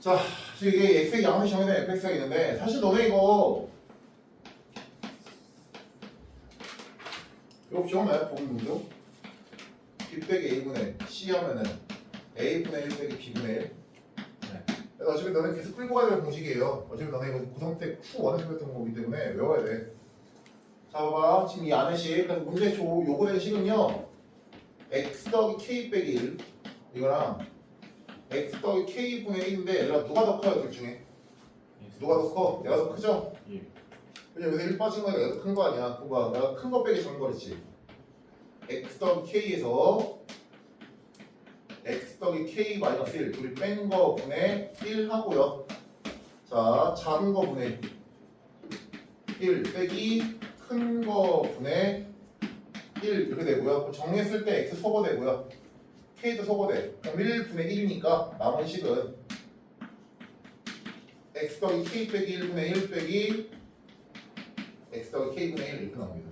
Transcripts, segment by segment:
자, 지금 이게 x의 양수 정의된 fx가 있는데 사실 너네 이거 이거 기억나요? 복문도 b 빼기 a분의 c 하면은 a분의 1 빼기 b분의 1 네. 그래서 어차피 너네 계속 끌고 가야 될 공식이에요. 어차피 너네 이거 고성 때 Q 원에서 했던 거기 때문에 외워야 돼. 자, 봐봐. 지금 이 안의 식, 그래서 문제 조, 요거의 식은요, x 더하기 k 빼기 1, 이거랑 x 더하기 k분의 1인데, 얘가 누가 더 커요, 둘 중에? 누가 더 커? 내가 더 크죠? 예. 왜냐면 여기서 1 빠진 거니까 내가 더큰거 아니야. 그거 내가 큰 거 빼기 작은 거랬지. x 더하기 k에서 x 더하기 k 마이너스 1, 둘이 뺀 거 분의 1 하고요. 자, 작은 거 분의 1 빼기 큰 거 분의 1 이렇게 되고요. 정리했을 때 x 소거되고요. K도 소거돼. 그럼 1분의 1이니까 남은 식은 x 더하기 k 빼기 1분의 1 빼기 x 더하기 k분의 1 이렇게 나옵니다.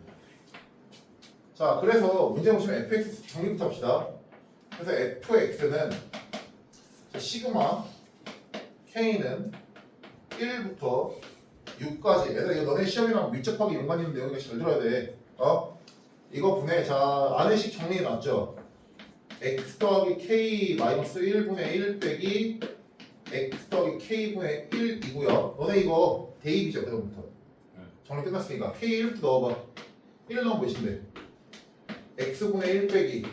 자, 그래서 문제 보시면 fx 정리부터 합시다. 그래서 fx는 자, 시그마 k는 1부터 6까지 얘들아 이거 너네 시험이랑 밀접하게 연관 있는 내용이니까 잘 들어야 돼 어? 이거 분해 자 안에식 정리해 놨죠 x 더하기 k 마이너스 1분의 1 빼기 x 더하기 k분의 1이고요 너네 이거 대입이죠 그다음부터 네. 정리 끝났으니까 k 1부터 넣어봐 1 넣으면 몇인데 x분의 1 빼기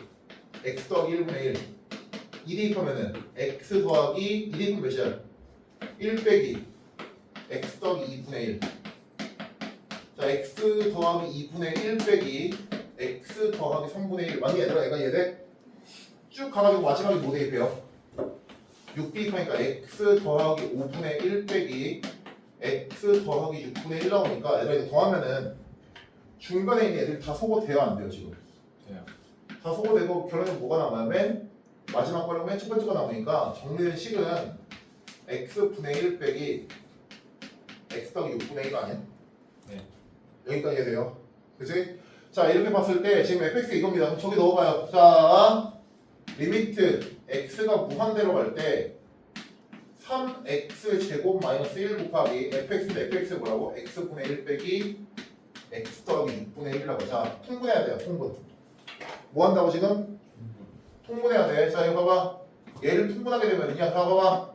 x 더하기 1분의 1 2 대입하면은 x 더하기 2 대입하면 몇이야 1 빼기 x 더하기 2분의 1. 자, x 더하기 2분의 1 빼기 x 더하기 3분의 1. 맞니 얘들아? 얘가 얘들 쭉 가가지고 마지막에 뭐 대입해요? 6 대입하니까 x 더하기 5분의 1 빼기 x 더하기 6분의 1 나오니까 얘들아 이거 더하면은 중간에 있는 애들 다 소거돼야 안 돼요 지금. 돼요. 다 소거되고 결론에 뭐가 남아요? 맨 마지막 거랑 맨첫 번째가 나오니까 정리된 식은 x분의 1 빼기 x 더하기 6분의 1 아니야? 네. 여기까지 해야 돼요. 그치? 자 이렇게 봤을 때 지금 fx 이겁니다. 그럼 저기 넣어봐요. 자 리미트 x가 무한대로 갈 때 3x 제곱 마이너스 1 곱하기 fx는 fx 뭐라고? x분의 1 빼기 x 더하기 6분의 1이라고 자 통분해야 돼요 통분 뭐 한다고 지금? 통분해야 돼자 이거 봐봐 얘를 통분하게 되면 야 봐봐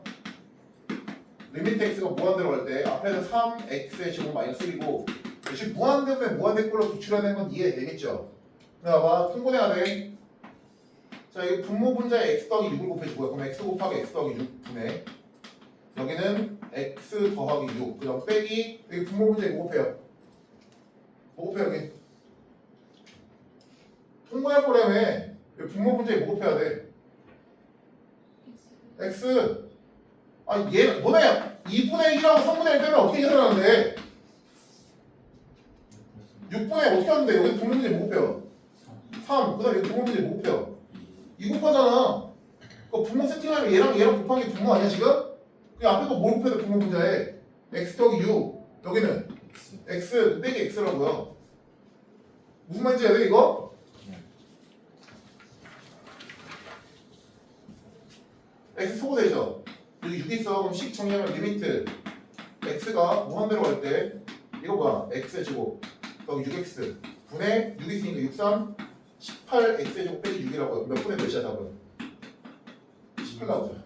리미트 x가 무한대로 갈 때 앞에는 3x의 제곱 마이너스 1이고 역시 무한대면 무한대꼴로 도출해야 되는 건 이해되겠죠? 봐봐 통분해야 돼. 자 이거 분모 분자에 x 더하기 6을 곱해주고요. 그럼 x 곱하기 x 더하기 6 분의 여기는 x 더하기 6 그다음 빼기. 여기 분모 분자에 뭐 곱해요? 뭐 곱해요 여기? 통분할 거라며. 여기 분모 분자에 뭐 곱해야 돼? x. 아 얘 너네 2분의 1하고 3분의 1 빼면 어떻게 계산하는데? 6분의 어떻게 하는데? 여기 분모 문제 못 곱해요? 3 그 다음에 여기 분모 문제 못 곱해요 2 곱하잖아. 그 분모 세팅하면 얘랑 얘랑 곱한 게 분모 아니야 지금? 그 앞에 거뭘 곱해야 돼 분모 문자에 x 더하기 6 여기는 x 빼기 x라고요 무슨 말인지 알아요 이거? x 소거되죠? 여기 6 있어. 그럼 식 정리하면 리미트. X가 무한대로 갈 때 이거 뭐야? X의 제곱. 여기 6x 분의 6 있으니까 6, 3 18x의 제곱 빼기 6이라고요 몇 분의 몇이야 답은 18 나오죠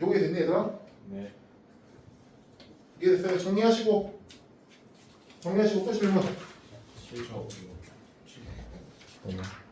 요게 됐니 얘들아? 네. 이해됐어요? 정리하시고 정리하시고 또 질문 7초. 이거.